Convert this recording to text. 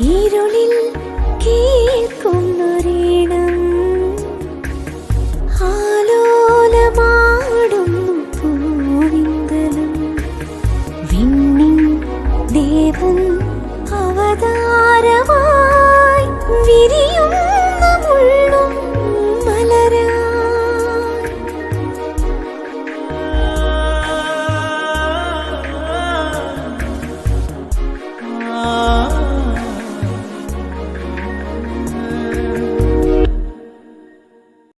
ഇരുളിൽ കേൾക്കൂ.